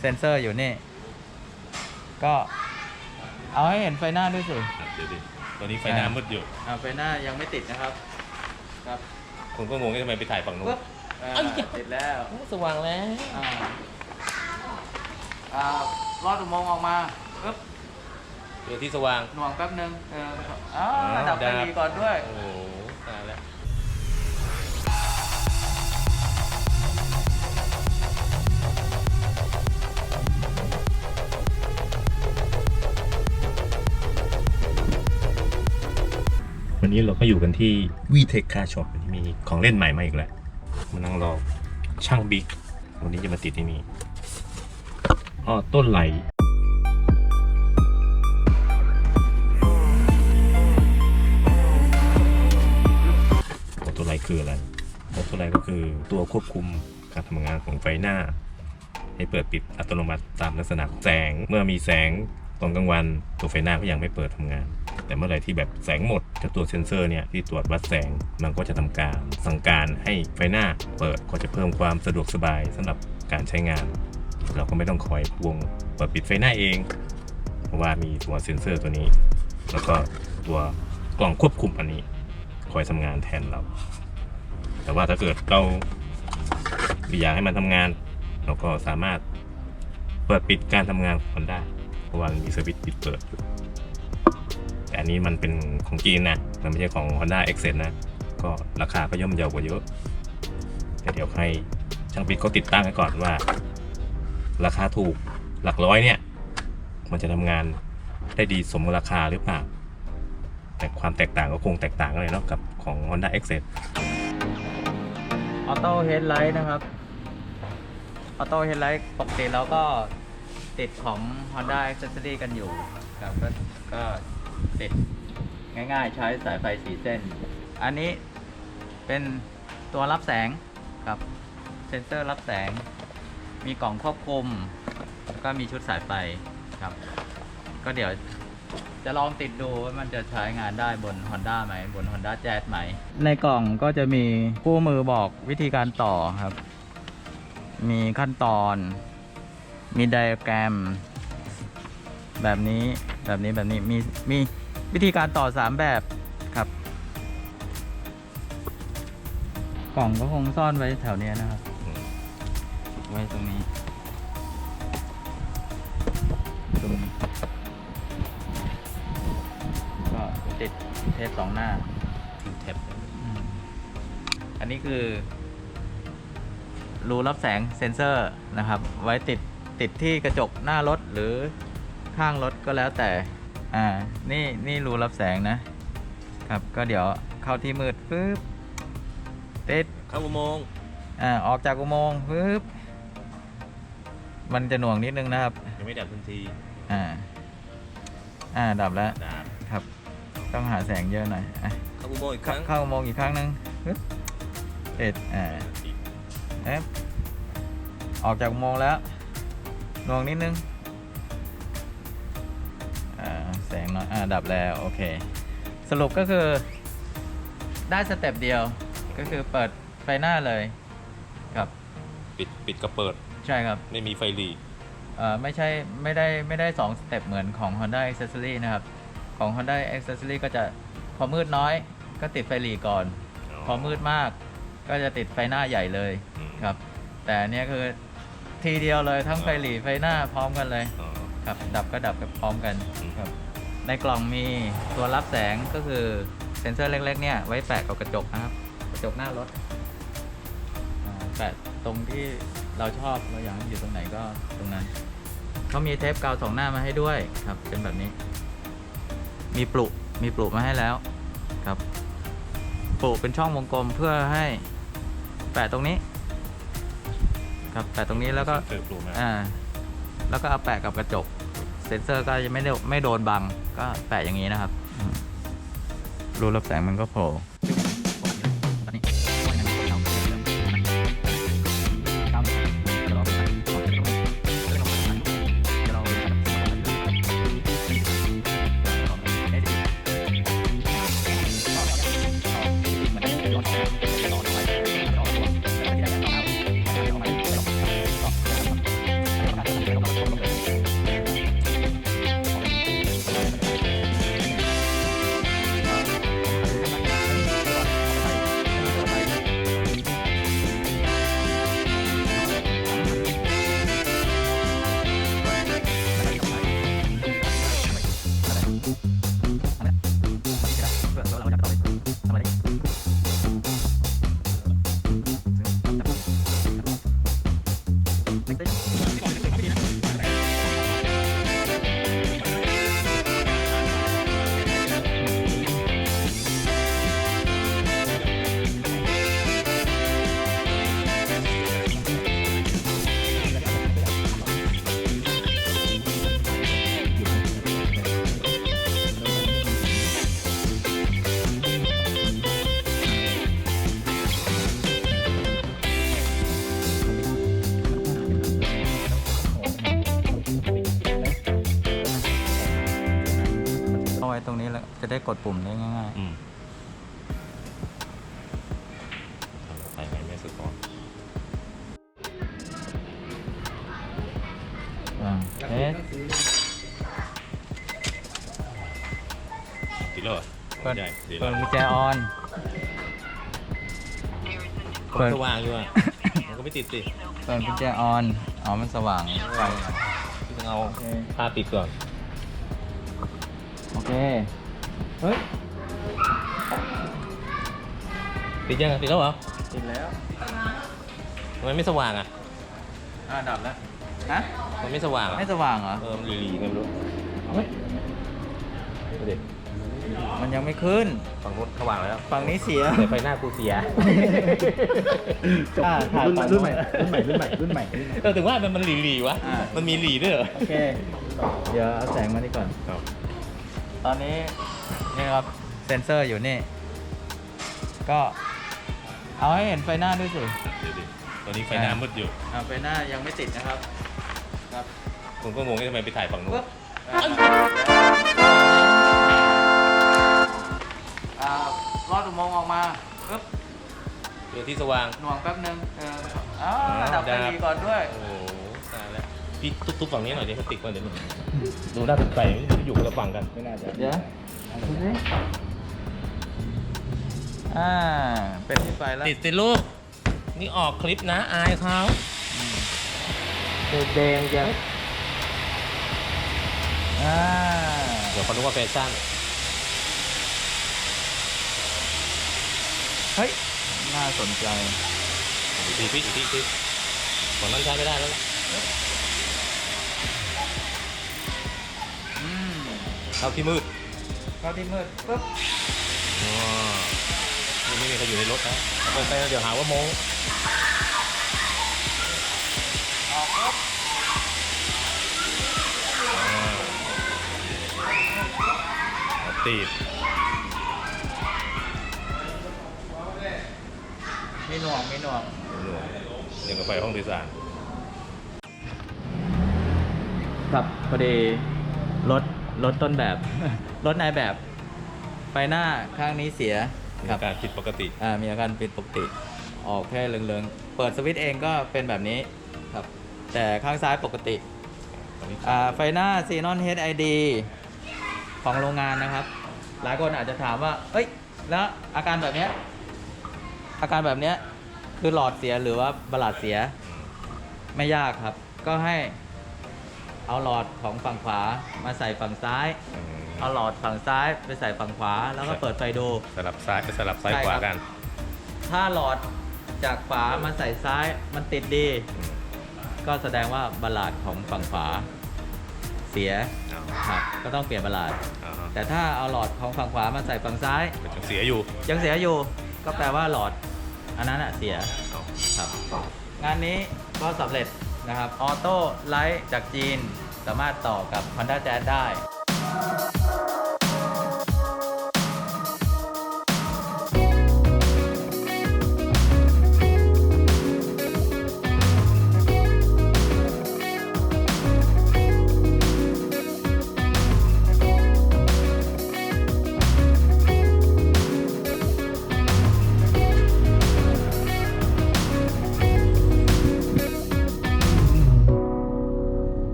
เซนเซอร์อยู่นี่ ก็เอาให้เห็นไฟหน้าด้วยสิเดี๋ยวดิตอนนี้ไฟหน้ามืดอยู่ อ่าไฟหน้ายังไม่ติดนะครับ ครับคนก็งงว่าทำไมไปถ่ายฝั่งนู้น ปึ๊บอ่าติดแล้ว สว่างแล้วอ่าอ่าลอดอุโมงค์ออกมาปึ๊บเจอที่สว่าง หน่วงแป๊บนึงเอออ๋ออ๋อดับไฟดับ ดีก่อนด้วย โอ้โหตายแล้ว วันนี้เราก็อยู่กันที่วีเทคคาช็อปมีของเล่นใหม่มาอีกแล้วมานั่งรอช่างบิ๊กวันนี้จะมาติดที่นี่อ๋อต้นไหลออโต้ไลคืออะไรออโต้ไลก็คือตัวควบคุมการทำงานของไฟหน้า ให้เปิดปิดอัตโนมัติตามลักษณะแสงเมื่อมีแสงตอนกลางวันตัวไฟหน้าก็ยังไม่เปิดทำงาน แต่เมื่อไหร่ที่แบบแสงหมด เจ้าตัวเซ็นเซอร์เนี่ยที่ตรวจวัดแสงมันก็จะทำการสั่งการให้ไฟหน้าเปิดก็จะเพิ่มความสะดวกสบายสำหรับการใช้งาน เราก็ไม่ต้องคอยวงเปิดปิดไฟหน้าเอง เพราะว่ามีตัวเซ็นเซอร์ตัวนี้ แล้วก็ตัวกล่องควบคุมอันนี้ คอยทำงานแทนเรา แต่ว่าถ้าเกิดเราอยากให้มันทำงาน เราก็สามารถเปิดปิดการทำงานของมันได้ เพราะว่ามันมีสวิตช์ปิดเปิดอยู่ อันนี้มันเป็นของจีนนะมันไม่ใช่ของ Honda Accent นะ ก็ราคาก็ย่อมเยาวกว่าเยอะแต่เดี๋ยวให้ช่างปิดเขาติดตั้งให้ก่อนว่า ราคาถูกหลักร้อยเนี่ย มันจะทำงานได้ดีสมราคาหรือเปล่า แต่ความแตกต่างก็คงแตกต่างกันเลยเนาะกับของ Honda Accent ออโต้เฮดไลท์นะครับ ออโต้เฮดไลท์ปกติเราก็ติดของ Honda Accessory กันอยู่ครับก็ ก็ติดง่ายๆ ใช้สายไฟสีเส้น อันนี้เป็นตัวรับแสงกับเซนเซอร์รับแสง มีกล่องควบคุมแล้วก็มีชุดสายไฟครับ ก็เดี๋ยวจะลองติดดูว่ามันจะใช้งานได้บน Honda ไหม บน Honda Jazz ไหม ในกล่องก็จะมีคู่มือบอกวิธีการต่อครับ มีขั้นตอน มีไดอะแกรม แบบนี้แบบนี้แบบนี้มีมี วิธีการต่อ 3 แบบครับ กล่องก็คงซ่อนไว้แถวเนี้ยนะครับ ไว้ตรงนี้ ตรงนี้ก็ติดเทปสองหน้าทิ้งแท็บอืมอันนี้คือ รูรับแสงเซนเซอร์นะครับ ไว้ติดติดที่กระจกหน้ารถหรือข้างรถก็แล้วแต่ อ่า นี่นี่รูรับแสงนะ ครับ ก็เดี๋ยวเข้าที่มืดปึ๊บติดเข้าอุโมงค์อ่า ออกจากอุโมงค์ปึ๊บ มันจะหน่วงนิดนึงนะครับ ยังไม่ดับทันทีอ่า อ่า ดับแล้ว ดับครับ ต้องหาแสงเยอะหน่อยอะเข้าอุโมงค์อีกครั้งเข้าอุโมงค์อีกครั้งหนึ่งปึ๊บติดอ่าเอ๊ะออกจากอุโมงค์แล้วหน่วงนิดนึง แสงน้อยอ่าดับแล้วโอเค สรุปก็คือได้สเต็ปเดียวก็คือเปิดไฟหน้าเลยครับ ปิดปิดก็เปิด ใช่ครับ ไม่มีไฟหลีเอ่อไม่ใช่ไม่ได้ไม่ได้2สเต็ปเหมือนของ Honda Accessory นะครับ ของ Honda Accessory ก็จะพอมืดน้อยก็ติดไฟหลีก่อน พอมืดมากก็จะติดไฟหน้าใหญ่เลยอืม ครับ แต่อันเนี้ยคือทีเดียวเลยทั้งไฟหลีไฟหน้าพร้อมกันเลย อ๋อ ครับดับก็ดับกันพร้อมกันอืม ครับ ในกล่องมีตัวรับแสงก็คือเซ็นเซอร์เล็ก ๆ เนี่ย ไว้แปะกับกระจกนะครับ กระจกหน้ารถอ่าแปะตรงที่เราชอบเราอยากให้อยู่ตรงไหนก็ตรงนั้นเขามีเทปกาวสองหน้ามาให้ด้วยครับ เป็นแบบนี้ มีปลุมีปลุมาให้แล้วครับปลุเป็นช่องวงกลมเพื่อให้แปะตรงนี้ ครับแปะตรงนี้แล้วก็เติมปลูกมาอ่าแล้วก็เอาแปะกับกระจก เซ็นเซอร์ก็จะไม่ได้ไม่โดนบังก็แปะอย่างนี้นะครับอืมรูรับแสงมันก็โผล่ ได้กดปุ่มได้ง่ายอืมใส่ไงไม่สุดก่อนๆอ่าเอ๊ะติดแล้วเหรอเปิดใหญ่ติดเปิแล้ดวกุญแจออน เปิด สว่างอยู่อะ มันก็ไม่ติดสิเปิดกุญแจออน อ๋อ มันสว่างไฟพี่ต้องเอาโอเคผ้าติดก่อน โอเค เฮ้ยติดยังอะติดแล้วเหรอติดแล้วทำไมไม่สว่างอะอ่าดับแล้วฮะมันไม่สว่างอะไม่สว่างเหรอเออมันหลีๆไงไม่รู้เฮ้ยดูดิมันยังไม่ขึ้นฝั่งนู้นสว่างแล้วฝั่งนี้เสียแต่ไฟหน้ากูเสียอ่าถ่ายฝั่งรุ่นใหม่รุ่นใหม่รุ่นใหม่รุ่นใหม่รุ่นใหม่เออถึงว่ามันมันหลีๆวะอ่ามันมีหลีด้วยเหรอโอเคเดี๋ยวเอาแสงมานี่ก่อนครับตอนนี้ นี่ครับเซ็นเซอร์อยู่นี่ ก็เอาให้เห็นไฟหน้าด้วยสิเดี๋ยวดิตอนนี้ไฟหน้ามืดอยู่ อ่าไฟหน้ายังไม่ติดนะครับ ครับผมก็งงว่าทำไมไปถ่ายฝั่งนู้นปึ๊บอ่ารอดอุโมงค์ออกมาปึ๊บเดี๋ยวที่สว่าง หน่วงแป๊บนึงเอออ้าวอ๋อดับไฟดับ ดีก่อนด้วย โอ้โหตายแล้วพี่ตุ๊บๆฝั่งนี้หน่อยดิเขาติดก่อนเดี๋ยวหนึ่งดูหน้าเป็นไฟไม่อยู่คนละฝั่งกัน ไม่น่าจะเดี๋ยว ดูสิอ่า เป็นที่ไฟแล้วติดสิลูก นี่ออกคลิปนะ อายเขาแดงๆยังอ่าเดี๋ยวเขาดูว่าแฟชั่น เฮ้ย น่าสนใจอีกทีพี่อีกทีอีกทีฝั่งนั้นใช้ไม่ได้แล้วล่ะอืมเข้าที่มืด เข้าที่มืดปุ๊บอ๋อนี่ไม่มีใครอยู่ในรถนะเอาไปไปเดี๋ยวหาว่าโม้ออกปุ๊บอ่าติดมีหน่วงมีหน่วงเดี๋ยวกับไฟห้องโดยสารครับพอดีรถ รถต้นแบบ รถนายแบบไฟหน้าข้างนี้เสียมีครัอาบการผิดปกติ อ่ามีอาการผิดปกติ ออกแค่เหลืองๆ เปิดสวิตช์เองก็เป็นแบบนี้ครับ แต่ข้างซ้ายปกติอ่าไฟหน้า Xenon HID ของโรงงานนะครับ หลายคนอาจจะถามว่า เอ้ย แล้วอาการแบบเนี้ย อาการแบบเนี้ย คือหลอดเสียหรือว่าบลาดเสีย ไม่ยากครับ ก็ให้ เอาหลอดของฝั่งขวามาใส่ฝั่งซ้ายเอาหลอดฝั่งซ้ายไปใส่ฝั่งขวา แล้วก็เปิดไฟดู สลับซ้ายไปสลับซ้ายใช่ขวาครับ กันถ้าหลอดจากขวามาใส่ซ้ายมันติดดีก็แสดงว่าบลาดของฝั่งขวา เสียเอาครับก็ต้องเปลี่ยนบลาด เอาฮะแต่ถ้าเอาหลอดของฝั่งขวามาใส่ฝั่งซ้าย มันยังเสียอยู่ยังเสียอยู่ก็แปลว่าหลอด อันนั้นอะเสียเอาครับ งานนี้ก็สำเร็จ นะครับออโต้ไลท์จากจีน สามารถต่อกับ Honda Jazz ได้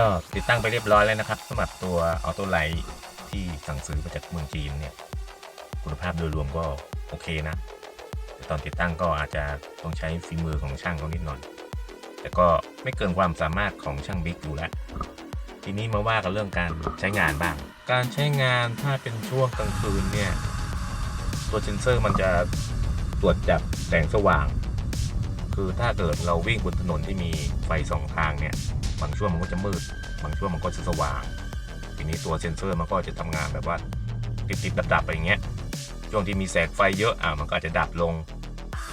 ก็ติดตั้งไปเรียบร้อยแล้วนะครับสำหรับตัวออโต้ไลท์ที่สั่งซื้อมาจากเมืองจีนเนี่ยคุณภาพโดยรวมก็โอเคนะ แต่ตอนติดตั้งก็อาจจะต้องใช้ฝีมือของช่างเขานิดหน่อย แต่ก็ไม่เกินความสามารถของช่างบิ๊กอยู่แล้ว ทีนี้มาว่ากันเรื่องการใช้งานบ้าง การใช้งานถ้าเป็นช่วงกลางคืนเนี่ยตัวเซนเซอร์มันจะตรวจจับแสงสว่าง คือถ้าเกิดเราวิ่งบนถนนที่มีไฟสองทางเนี่ย บางช่วงมันก็จะมืด บางช่วงมันก็จะสว่าง ทีนี้ตัวเซ็นเซอร์มันก็จะทำงานแบบว่าติดติดดับดับๆไปอย่างเงี้ย ช่วงที่มีแสงไฟเยอะอะมันก็อาจจะดับลง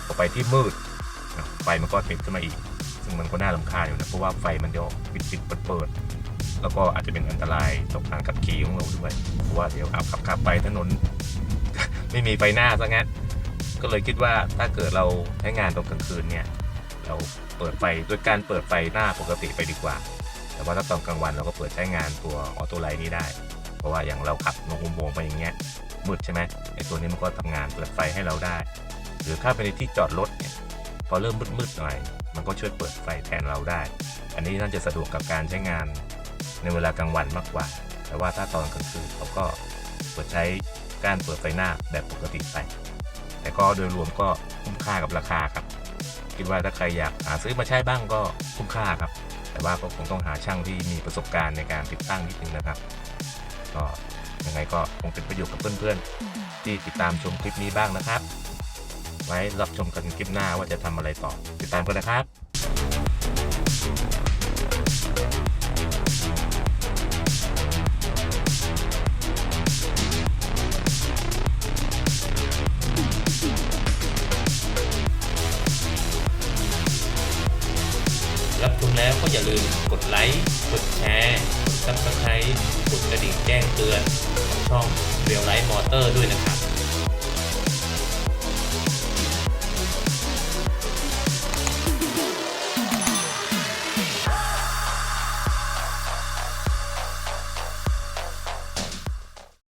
พอไปที่มืดไฟมันก็ติดขึ้นมาอีก ซึ่งมันก็น่ารำคาญอยู่นะเพราะว่าไฟมันจะปิดปิดเปิดเปิดแล้วก็อาจจะเป็นอันตรายต่อการขับขี่ของเราด้วยเพราะว่าเดี๋ยวขับขับขับไปถนน ไม่มีไฟหน้าซะงั้นก็เลยคิดว่าถ้าเกิดเราใช้งานตอนกลางคืนเนี่ย เราเปิดไฟโดยการเปิดไฟหน้าปกติไปดีกว่า แต่ว่าถ้าตอนกลางวันเราก็เปิดใช้งานตัวออโต้ไลท์นี้ได้ เพราะว่าอย่างเราขับลงอุโมงค์ไปอย่างเงี้ยมืดใช่ไหมไอ้ตัวนี้มันก็ทำงานเปิดไฟให้เราได้ หรือถ้าไปในที่จอดรถเนี่ยพอเริ่มมืดๆหน่อย มันก็ช่วยเปิดไฟแทนเราได้ อันนี้น่าจะสะดวกกับการใช้งานในเวลากลางวันมากกว่า แต่ว่าถ้าตอนกลางคืนเราก็เปิดใช้การเปิดไฟหน้าแบบปกติไป แต่ก็โดยรวมก็คุ้มค่ากับราคาครับ คิดว่าถ้าใครอยากหาซื้อมาใช้บ้างก็คุ้มค่าครับ แต่ว่าก็คงต้องหาช่างที่มีประสบการณ์ในการติดตั้งนิดนึงนะครับ ก็ยังไงก็คงเป็นประโยชน์กับเพื่อนๆ ที่ติดตามชมคลิปนี้บ้างนะครับ ไว้รับชมกันคลิปหน้าว่าจะทำอะไรต่อ ติดตามกันนะครับ รับชมแล้วก็อย่าลืมกดไลค์ กดแชร์กดซับสไครต์กดกระดิ่งแจ้งเตือนของช่องเรียลไลท์มอเตอร์ด้วยนะครับ